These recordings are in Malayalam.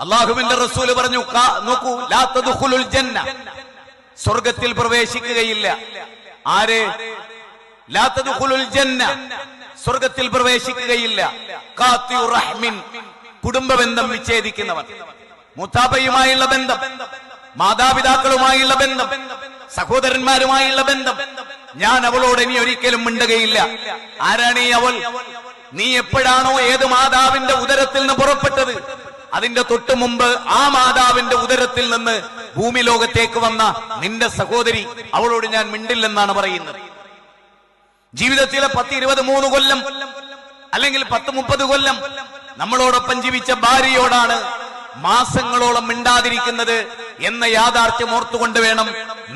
അള്ളാഹുവിന്റെ റസൂൽ പറഞ്ഞു നോക്കൂ ജന്ന. സ്വർഗത്തിൽ പ്രവേശിക്കുകയില്ല. ആര്? ജന്ന. സ്വർഗത്തിൽ പ്രവേശിക്കുകയില്ല. ഖാത്തിഉ റഹ്മിൻ കുടുംബ ബന്ധം വിച്ഛേദിക്കുന്നവൻ. മുത്താബയുമായുള്ള ബന്ധം മാതാപിതാക്കളുമായുള്ള ബന്ധം സഹോദരന്മാരുമായുള്ള ബന്ധം ഞാൻ അവളോട് ഇനി ഒരിക്കലും മിണ്ടുകയില്ല. ആരാണ് ഈ അവൾ? നീ എപ്പോഴാണോ ഏത് മാതാവിന്റെ ഉദരത്തിൽ നിന്ന് പുറപ്പെട്ടത്? അതിന്റെ തൊട്ടു മുമ്പ് ആ മാതാവിന്റെ ഉദരത്തിൽ നിന്ന് ഭൂമി ലോകത്തേക്ക് വന്ന നിന്റെ സഹോദരി അവളോട് ഞാൻ മിണ്ടില്ലെന്നാണ് പറയുന്നത്. ജീവിതത്തിലെ പത്ത് ഇരുപത് മൂന്ന് കൊല്ലം അല്ലെങ്കിൽ പത്ത് മുപ്പത് കൊല്ലം നമ്മളോടൊപ്പം ജീവിച്ച ഭാര്യയോടാണ് മാസങ്ങളോളം മിണ്ടാതിരിക്കുന്നത് എന്ന യാഥാർത്ഥ്യം ഓർത്തുകൊണ്ട് വേണം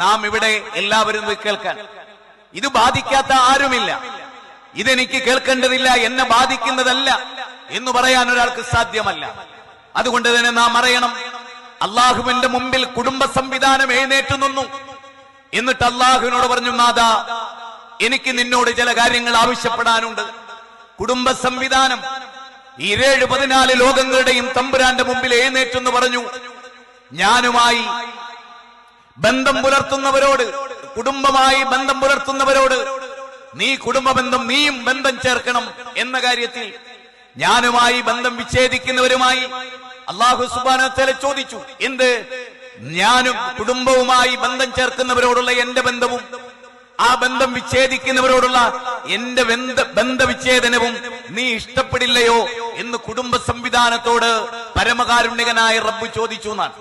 നാം ഇവിടെ എല്ലാവരും കേൾക്കാൻ. ഇത് ബാധിക്കാത്ത ആരുമില്ല. ഇതെനിക്ക് കേൾക്കേണ്ടതില്ല എന്നെ ബാധിക്കുന്നതല്ല എന്ന് പറയാൻ ഒരാൾക്ക് സാധ്യമല്ല. അതുകൊണ്ട് തന്നെ നാം അറിയണം അള്ളാഹുവിന്റെ മുമ്പിൽ കുടുംബ സംവിധാനം എഴുന്നേറ്റു നിന്നു. എന്നിട്ട് അള്ളാഹുവിനോട് പറഞ്ഞു നാഥ എനിക്ക് നിന്നോട് ചില കാര്യങ്ങൾ ആവശ്യപ്പെടാനുണ്ട്. കുടുംബ സംവിധാനം ഈ ഏഴ് പതിനാല് ലോകങ്ങളുടെയും തമ്പുരാന്റെ മുമ്പിൽ എഴുന്നേറ്റെന്ന് പറഞ്ഞു. ഞാനുമായി ബന്ധം പുലർത്തുന്നവരോട് കുടുംബമായി ബന്ധം പുലർത്തുന്നവരോട് നീ കുടുംബ ബന്ധം നീയും ബന്ധം ചേർക്കണം എന്ന കാര്യത്തിൽ ഞാനുമായി ബന്ധം വിച്ഛേദിക്കുന്നവരുമായി അള്ളാഹു സുബാനത്തല ചോദിച്ചു എന്ത്? ഞാനും കുടുംബവുമായി ബന്ധം ചേർക്കുന്നവരോടുള്ള എന്റെ ബന്ധവും ആ ബന്ധം വിച്ഛേദിക്കുന്നവരോടുള്ള എന്റെ ബന്ധ വിച്ഛേദനവും നീ ഇഷ്ടപ്പെടില്ലയോ? എന്ന് കുടുംബ സംവിധാനത്തോട് പരമകാരുണ്യകനായ റബ്ബ് ചോദിച്ചു എന്നാണ്.